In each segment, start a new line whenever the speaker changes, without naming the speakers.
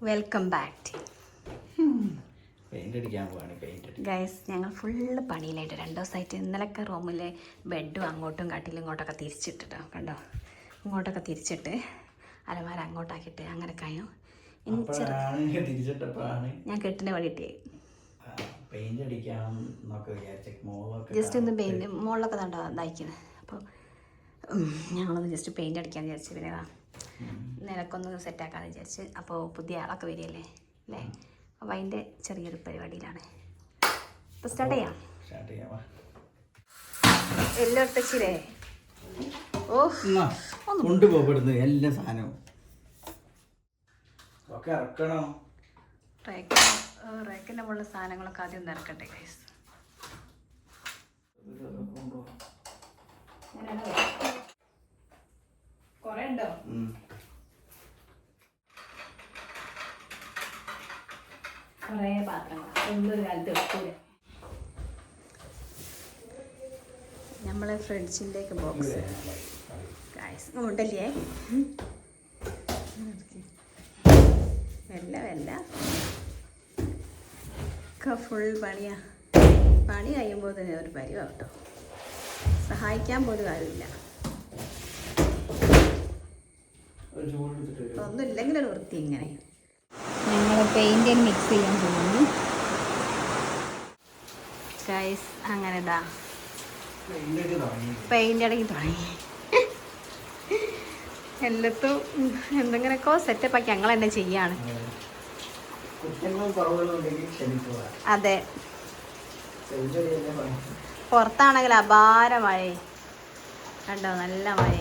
Welcome back guys ഞങ്ങൾ full പണിയിലായിട്ട് രണ്ട് ദിവസമായിട്ട് ഇന്നലൊക്കെ റൂമിലെ ബെഡും അങ്ങോട്ടും കട്ടിലും ഇങ്ങോട്ടൊക്കെ തിരിച്ചിട്ടിട്ടോ കണ്ടോ? ഇങ്ങോട്ടൊക്കെ തിരിച്ചിട്ട് അലമാര അങ്ങോട്ടാക്കിയിട്ട് അങ്ങനെ കഴിയും ഞാൻ കെട്ടിന് വേണ്ടിയിട്ട്. ജസ്റ്റ് ഒന്ന് പെയിന്റ് മുകളിലൊക്കെ കണ്ടോ ഇതായിക്കുന്നത് അപ്പോൾ ഞങ്ങളൊന്ന് ജസ്റ്റ് പെയിന്റ് അടിക്കാൻ വിചാരിച്ചു പിന്നെ വാ, നിലക്കൊന്ന് സെറ്റാക്കാമെന്ന് വിചാരിച്ച്. അപ്പോൾ പുതിയ ആളൊക്കെ വരികയല്ലേ? അല്ലേ? അപ്പോൾ അതിന്റെ ചെറിയൊരു പരിപാടിയിലാണ്. അപ്പോൾ സ്റ്റാർട്ട് ചെയ്യാം.
സ്റ്റാർട്ട് ചെയ്യാവാ
എല്ലാം എടുത്തച്ചില്ലേ? ഓ
കൊണ്ടുപോകപ്പെടുന്നു എല്ലാ സാധനവും. ഒക്കെ ഇറക്കണോ?
റേക്ക് റേക്കിന്റെ മുകളിലെ സാധനങ്ങളൊക്കെ ആദ്യം ഒന്ന് ഇറക്കട്ടെ ഗൈസ് കുറേ ഉണ്ടോ ഒന്നും കാലത്ത് വെക്കൂല നമ്മൾ ഫ്രിഡ്ജിന്റെയൊക്കെ ബോക്സ് ഉണ്ടല്ലേ? വെല്ല വെല്ല. ഒക്കെ ഫുൾ പണിയാ. പണി കഴിയുമ്പോൾ തന്നെ ഒരു പരിവാ കേട്ടോ. സഹായിക്കാൻ പോലും ആരുമില്ല.
ഒരു ചൂട് എടുത്തിട്ട് വരൂ.
ഒന്നും ഇല്ലെങ്കിൽ ഒരു വൃത്തി ഇങ്ങനെ ഞങ്ങൾ പെയിന്റ് മിക്സ് ചെയ്യാൻ പോകുന്നു. ഗൈസ് അങ്ങനെ ഇതാ
പെയിന്റ്
അടങ്ങി തുടങ്ങി. എല്ലാത്തും എന്തെങ്കിലുമൊക്കെ സെറ്റപ്പ് ആക്കി ഞങ്ങൾ തന്നെ ചെയ്യാണ്. അതെ. പുറത്താണെങ്കിൽ അപാര മഴ. കണ്ടോ? നല്ല മഴ.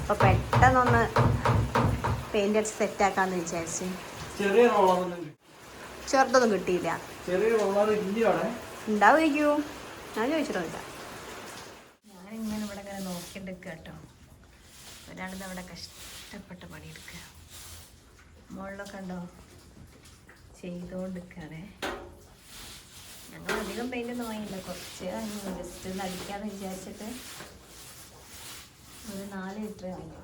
അപ്പോൾ പെട്ടെന്നൊന്ന് പെയിന്റ് അടിച്ച് സെറ്റാക്കാന്ന് വിചാരിച്ചു.
ചെറിയ
ചെറുതൊന്നും കിട്ടിയില്ല.
ചെറിയ
ഉണ്ടാവുമായിരിക്കൂ ഞാൻ ചോദിച്ചിട്ടില്ല ഞാനിങ്ങനെ ഇവിടെ ഇങ്ങനെ നോക്കിണ്ടെക്കുക കേട്ടോ. ഒരാളിന്ന് അവിടെ കഷ്ടപ്പെട്ട് പണിയെടുക്കുക. മുകളിലൊക്കെ ഉണ്ടോ? ചെയ്തുകൊണ്ടിരിക്കുകയാണേ. ഞങ്ങൾ അധികം പെയിന്റ് ഒന്നും വാങ്ങിയില്ല. കുറച്ച് ജസ്റ്റ് ഒന്ന് അടിക്കാമെന്ന് വിചാരിച്ചിട്ട് ഒരു നാല് ലിറ്റർ വാങ്ങി.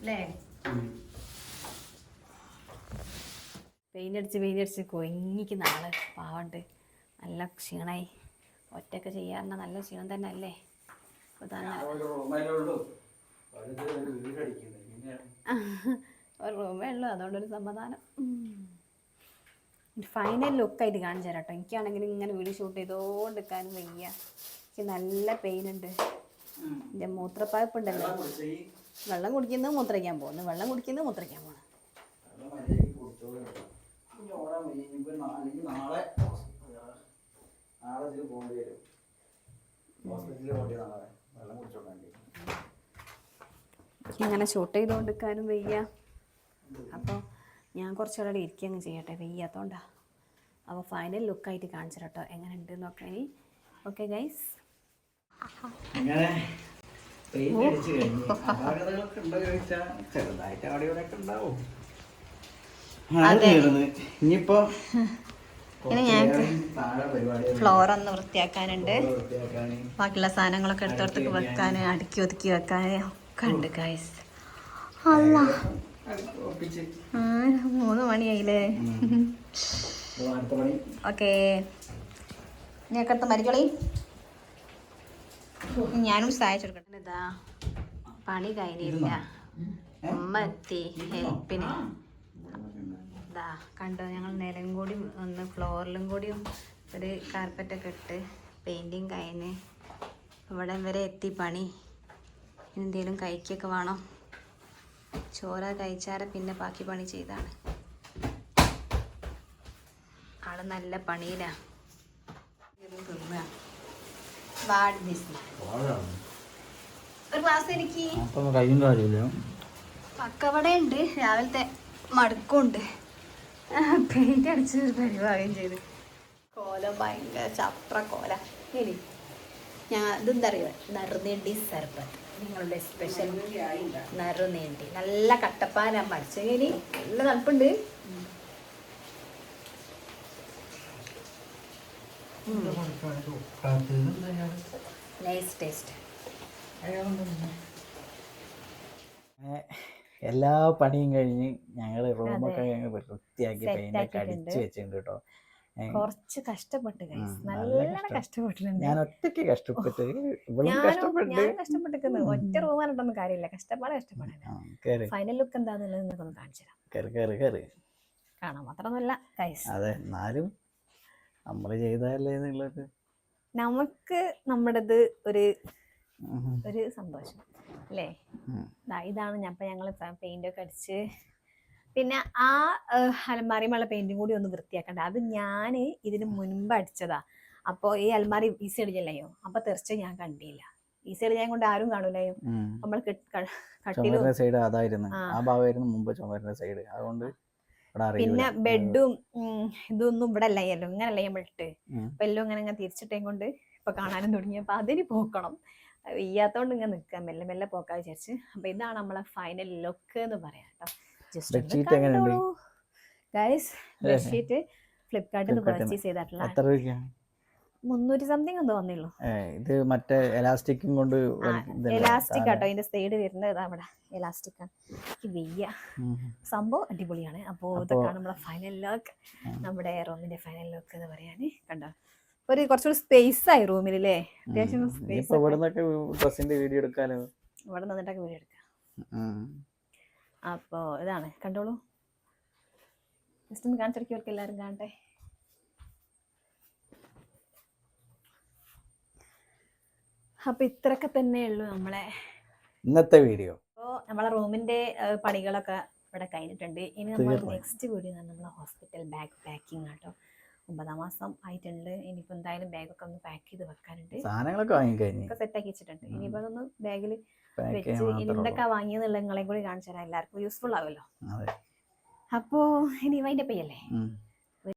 അല്ലേ? പെയിന്റ് അടിച്ച് പെയിന്റ് അടിച്ച് കൊങ്ങിക്ക് നാളെ പാവണ്ട്. നല്ല ക്ഷീണമായി ഒറ്റയ്ക്ക് ചെയ്യാറുണ്ട് നല്ല ക്ഷീണം തന്നെ. അല്ലേ
ഒരു
റൂമേ ഉള്ളൂ. അതുകൊണ്ടൊരു സമാധാനം. ഫൈനൽ ലുക്കായിട്ട് കാണിച്ചു തരാം കേട്ടോ എനിക്കാണെങ്കിൽ ഇങ്ങനെ വീട് ഷൂട്ട് ചെയ്തോണ്ടിരിക്കാനും വയ്യ. എനിക്ക് നല്ല പെയിൻ ഉണ്ട്. എന്റെ മൂത്രപ്പായ്പ് ഉണ്ടല്ലോ വെള്ളം കുടിക്കുന്നത് മൂത്രയ്ക്കാൻ പോകുന്നു വെള്ളം കുടിക്കുന്നത് മൂത്രയ്ക്കാൻ പോകുന്നു
ഇനി ഓടാൻ വയ്യ. ഇനിയിപ്പോ നാ- അല്ലെങ്കിൽ നാളെ നാളെ ഇതിൽ പോകേണ്ടി വരും. ഹോസ്പിറ്റലിൽ പോകേണ്ടി നാളെ. വെള്ളം കുടിച്ചോണ്ടി
ഇങ്ങനെ ഷൂട്ട് ചെയ്തുകൊണ്ടിരിക്കാനും വയ്യ. അപ്പോൾ ഞാൻ കുറച്ചുകൂടെ ഇരിക്കുകയങ്ങ് ചെയ്യട്ടെ. വയ്യാത്തോണ്ടാ അപ്പോൾ ഫൈനൽ ലുക്കായിട്ട് കാണിച്ചു കേട്ടോ. എങ്ങനെ ഉണ്ട് നോക്കാൻ. ഇനി ഓക്കെ ഗൈസ്
അങ്ങനെ പെയിന്റ് അടിച്ച് കഴിഞ്ഞ്. അപാകതകളൊക്കെ ഉണ്ടോ ചോദിച്ചാൽ ചെറുതായിട്ട് അവിടെ ഇവിടെ ഒക്കെ ഉണ്ടാവും. ഇനിയിപ്പോ
ഇനി ഞാൻ
താഴെ പരിപാടി
ഫ്ലോർ ഒന്ന് വൃത്തിയാക്കാനുണ്ട്.
വൃത്തിയാക്കാന്.
ബാക്കിയുള്ള സാധനങ്ങളൊക്കെ എടുത്തോടത്തേക്ക് വെക്കാൻ അടുക്കി ഒതുക്കി വെക്കാൻ ഒക്കെ ഉണ്ട് ഗൈസ് അല്ല. മൂന്ന് മണിയായില്ലേ? ഓക്കെ. ഞങ്ങൾക്ക് അടുത്ത് മരിക്കളി ഞാനും സഹായിച്ചെടുക്കട്ടെ ഇതാ. പണി കഴിഞ്ഞില്ല. ഉമ്മ എത്തി. ഹെൽപ്പിന്. ഇതാ കണ്ടോ? ഞങ്ങൾ നിലം കൂടി ഒന്ന് ഫ്ലോറിലും കൂടിയും ഒരു കാർപ്പറ്റൊക്കെ ഇട്ട് പെയിന്റിങ് കഴിഞ്ഞ് ഇവിടെ വരെ എത്തി പണി. എന്തെങ്കിലും കഴിക്കൊക്കെ വേണം. ചോറ കഴിച്ചാരെ പിന്നെ ബാക്കി പണി ചെയ്താണ്. ആൾ നല്ല പണിയിലാണ് തിന്നുക വാട് ഒരു ഗ്ലാസ് എനിക്ക്. പക്കവട ഉണ്ട് രാവിലത്തെ മടുക്കുണ്ട്. പെയിന്റ് അടിച്ച് പരിപാടിയും ചെയ്ത്. കോല ഭയങ്കര ചപ്ര കോല. ഇനി ഞാൻ ഇതെന്താ അറിയുക നറുനീണ്ടി സർബത്ത്. നിങ്ങളുടെ സ്പെഷ്യൽ നറുനീണ്ടി. നല്ല കട്ടപ്പാന മടിച്ചു ഇനി നല്ല തണുപ്പുണ്ട്. നൈസ് ടേസ്റ്റ്
എല്ലാ പണിയും കഴിഞ്ഞ് ഞങ്ങൾ റൂമൊക്കെ. ഞങ്ങൾ വൃത്തിയാക്കി
പെയിന്റൊക്കെ.
അടിച്ച് വെച്ചിട്ടുണ്ട് കേട്ടോ
കുറച്ച് കഷ്ടപ്പെട്ട്.
നല്ല
കഷ്ടപ്പെട്ടിട്ടുണ്ട്.
ഞാൻ ഒറ്റയ്ക്ക് കഷ്ടപ്പെട്ട് ഇവളും കഷ്ടപ്പെട്ടു.
ഞാൻ കഷ്ടപ്പെട്ടിരിക്കുന്നത് ഒറ്റ റൂം പറഞ്ഞിട്ടൊന്നും കാര്യമില്ല. കഷ്ടപ്പാട് കഷ്ടപ്പാടാണ്
ആ,
ഫൈനൽ ലുക്ക് എന്താന്നുള്ളത് നിങ്ങൾക്കൊന്ന് കാണിച്ചു തരാം. കാണാൻ മാത്രമൊന്നുമല്ല
അതെ എന്നാലും നമ്മൾ ചെയ്തതല്ലേ എന്നുള്ളത്.
നമുക്ക് നമ്മുടേത് ഒരു ഒരു സന്തോഷം. അല്ലേ? ഇതാണ് ഞാൻ ഇപ്പൊ ഞങ്ങൾ പെയിന്റ് ഒക്കെ അടിച്ച്. പിന്നെ ആ അലമാരിയുമുള്ള പെയിന്റും കൂടി ഒന്ന് വൃത്തിയാക്കണ്ട? അത് ഞാൻ ഇതിന് മുൻപ് അടിച്ചതാ. അപ്പോൾ ഈ അലമാരി ഈസി സൈഡ് ചെല്ലയോ അപ്പൊ തെറിച്ച് ഞാൻ കണ്ടില്ല. ഈസി അടിച്ചാൽ കൊണ്ട് ആരും കാണൂലയോ? നമ്മൾ കട്ടിലും
ചുമരിന്റെ സൈഡ് അതായിരുന്നു.
ആ.
ആ ഭാഗമായിരുന്നു മുമ്പ് ചുമരിന്റെ സൈഡ് അതുകൊണ്ട് ഇവിടെ
പിന്നെ ബെഡും ഇതൊന്നും ഇവിടെ അല്ലയല്ലോ ഇങ്ങനല്ലേ
ഉം.
അപ്പൊ എല്ലാം ഇങ്ങനെ ഇങ്ങനെ തിരിച്ചിട്ടേം കൊണ്ട് ഇപ്പൊ കാണാനും തുടങ്ങി. അപ്പൊ അതിന് പോക്കണം. വയ്യാത്തോണ്ട് ഇങ്ങനെ നിൽക്കാം മെല്ലെ മെല്ലെ പോക്കാ വിചാരിച്ച്. അപ്പൊ ഇതാണ് നമ്മളെ ഫൈനൽ ലുക്ക് എന്ന് പറയാം കേട്ടോ.
ജസ്റ്റ് എങ്ങനെയുണ്ട്?
ഗൈസ് ബെഡ്ഷീറ്റ് ഫ്ലിപ്കാർട്ടിൽ നിന്ന് പർച്ചേസ് ചെയ്തിട്ടുള്ള മുന്നൂറ്റി സംതിങ് എന്തോ വന്നുള്ളൂ
ഇത് മറ്റേ എലാസ്റ്റിക്കും കൊണ്ട്
എലാസ്റ്റിക്. ആട്ടോ. ഇതിന്റെ സൈഡ് വരുന്നത് അവിടെ എലാസ്റ്റിക് ആണ്. വെയ്യ. സംഭവം അടിപൊളിയാണ്. അപ്പോൾ
അപ്പോ-
ഇതൊക്കെയാണ് നമ്മളെ ഫൈനൽ ലുക്ക് നമ്മുടെ റൂമിന്റെ ഫൈനൽ ലുക്ക് എന്ന് പറയാന്. കണ്ടോ? ഒരു കുറച്ചുകൂടി സ്പേസ് ആയി റൂമിൽ അല്ലേ അത്യാവശ്യം സ്പേസ്
ഇവിടെ നിന്നൊക്കെ ഡ്രസ്സിന്റെ വീഡിയോ എടുക്കാലോ?
ഇവിടെ നിന്നിട്ടൊക്കെ വീഡിയോ എടുക്കാം. അപ്പോ ഇതാണ് കണ്ടോളൂ. ജസ്റ്റ് ഒന്ന് കാണിച്ചെടുക്കവർക്ക് എല്ലാവരും കാണട്ടെ. അപ്പൊ ഇത്രയൊക്കെ തന്നെയുള്ളൂ നമ്മളെ
ഇന്നത്തെ വീഡിയോ.
അപ്പോൾ നമ്മളെ റൂമിന്റെ പണികളൊക്കെ ഇവിടെ കഴിഞ്ഞിട്ടുണ്ട്. ഇനി നമ്മൾ നെക്സ്റ്റ് വീഡിയോ നമ്മളെ ഹോസ്പിറ്റൽ ബാഗ് പാക്കിംഗ് ആട്ടോ. ഒമ്പതാം മാസം ആയിട്ടുണ്ട്. ഇനിയിപ്പോൾ എന്തായാലും ബാഗൊക്കെ ഒന്ന് പാക്ക് ചെയ്ത് വെക്കാനുണ്ട്.
സാധനങ്ങളൊക്കെ വാങ്ങിക്കഴിഞ്ഞു.
ഒക്കെ സെറ്റ് ആക്കി വെച്ചിട്ടുണ്ട്
ഇനിയിപ്പോ
ഇനിയിപ്പോൾ അതൊന്ന് ബാഗിൽ വെച്ച് എന്തൊക്കെ വാങ്ങിയെന്നുള്ള നിങ്ങളെയും കൂടി കാണിച്ചു തരാം എല്ലാവർക്കും യൂസ്ഫുൾ ആവുമല്ലോ
അതെ.
അപ്പോൾ ഇനി വൈൻഡപ്പ് ചെയ്യല്ലേ.